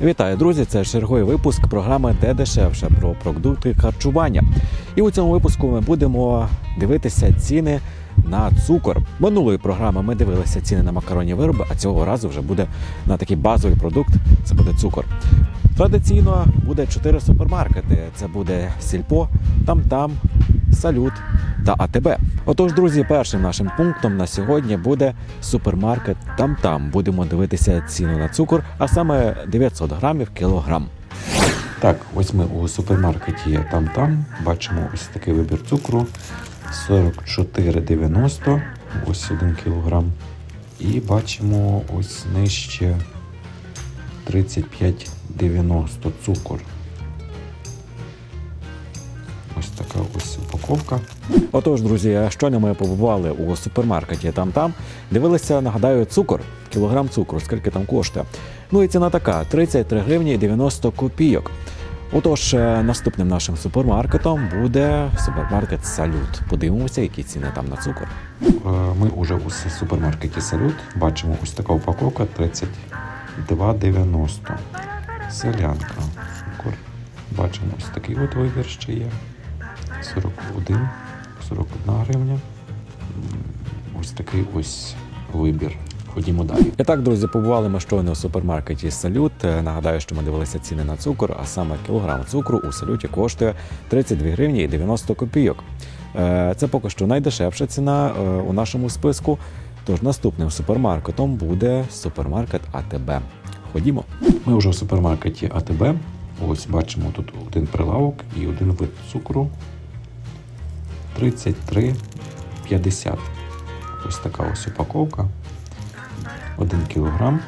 Вітаю, друзі! Це черговий випуск програми Де дешевше про продукти харчування. І у цьому випуску ми будемо дивитися ціни на цукор. Минулої програми ми дивилися ціни на макаронні вироби, а цього разу вже буде на такий базовий продукт. Це буде цукор. Традиційно буде чотири супермаркети: це буде Сільпо, Там-Там, Салют та АТБ. Отож, друзі, першим нашим пунктом на сьогодні буде супермаркет Там-Там. Будемо дивитися ціну на цукор, а саме 900 грамів кілограм. Так, ось ми у супермаркеті там-там бачимо ось такий вибір цукру 44,90, ось 1 кілограм. І бачимо ось нижче 35,90 цукор. Ось така ось упаковка. Отож, друзі, щойно ми побували у супермаркеті там-там. Дивилися, нагадаю, цукор, кілограм цукру, скільки там коштує. Ну і ціна така: 33 гривні і 90 копійок. Отож, е, наступним нашим супермаркетом буде супермаркет Салют. Подивимося, які ціни там на цукор. Е, Ми вже у супермаркеті Салют. Бачимо ось така упаковка 32,90. Селянка. Бачимо ось такий от вибір ще є. 41, 41 гривня. Ось такий ось вибір. Ходімо далі. І так, друзі, побували ми щойно у супермаркеті Салют. Е, Нагадаю, що ми дивилися ціни на цукор, а саме кілограм цукру у салюті коштує 32 гривні і 90 копійок. Е, Це поки що найдешевша ціна е, у нашому списку. Тож наступним супермаркетом буде супермаркет АТБ. Ходімо. Ми вже у супермаркеті АТБ. Ось бачимо тут один прилавок і один вид цукру. 33,50. Ось така ось упаковка. 1 кілограм.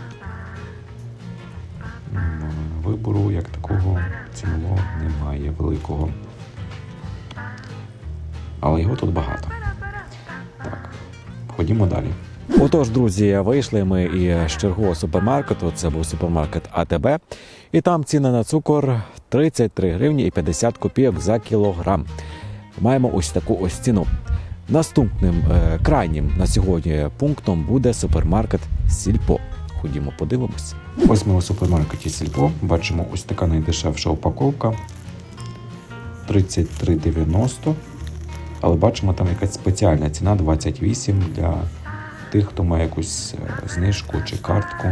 Вибору як такого цінового немає великого. Але його тут багато. Так, ходімо далі. Отож, друзі, вийшли ми із чергового супермаркету. Це був супермаркет АТБ. І там ціна на цукор 33 гривні і 50 копійок за кілограм. Маємо ось таку ось ціну. Наступним е, крайнім на сьогодні пунктом буде супермаркет Сільпо. Ходімо, подивимось. Ось ми у супермаркеті Сільпо. Бачимо ось така найдешевша упаковка. 33,90. Але бачимо там якась спеціальна ціна 28 для тих, хто має якусь е, знижку чи картку.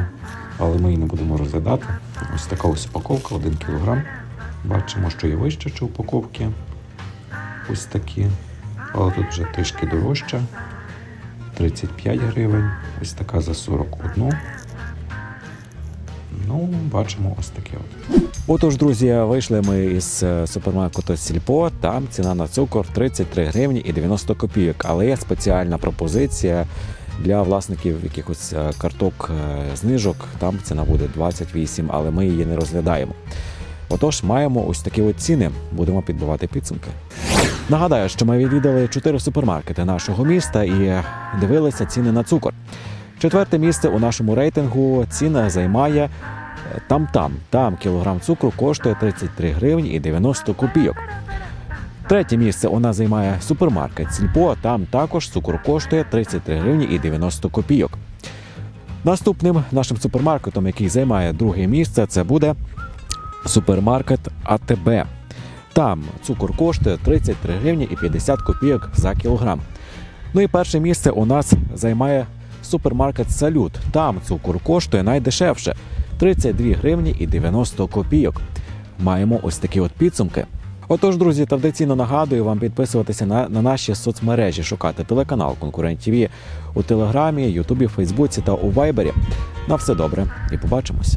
Але ми її не будемо розглядати. Ось така ось упаковка, 1 кг. Бачимо, що є вище чи упаковки. Ось такі. Але тут вже трішки дорожча. 35 гривень. Ось така за 41. Ну, бачимо ось таке от. Отож, друзі, вийшли ми із е, супермаркету Сільпо. Там ціна на цукор 33 гривні і 90 копійок. Але є спеціальна пропозиція для власників якихось е, карток е, знижок. Там ціна буде 28, але ми її не розглядаємо. Отож, маємо ось такі от ціни. Будемо підбивати підсумки. Нагадаю, що ми відвідали чотири супермаркети нашого міста і дивилися ціни на цукор. Четверте місце у нашому рейтингу ціна займає е, там-там. Там кілограм цукру коштує 33 гривні і 90 копійок. Третє місце у нас займає супермаркет Сільпо. Там також цукор коштує 33 гривні і 90 копійок. Наступним нашим супермаркетом, який займає друге місце, це буде супермаркет АТБ. Там цукор коштує 33 гривні і 50 копійок за кілограм. Ну і перше місце у нас займає супермаркет Салют. Там цукор коштує найдешевше 32 гривні і 90 копійок. Маємо ось такі от підсумки. Отож, друзі, традиційно нагадую вам підписуватися на, на наші соцмережі, шукати телеканал Конкурент ТВ у Телеграмі, Ютубі, Фейсбуці та у Вайбері. На все добре і побачимось.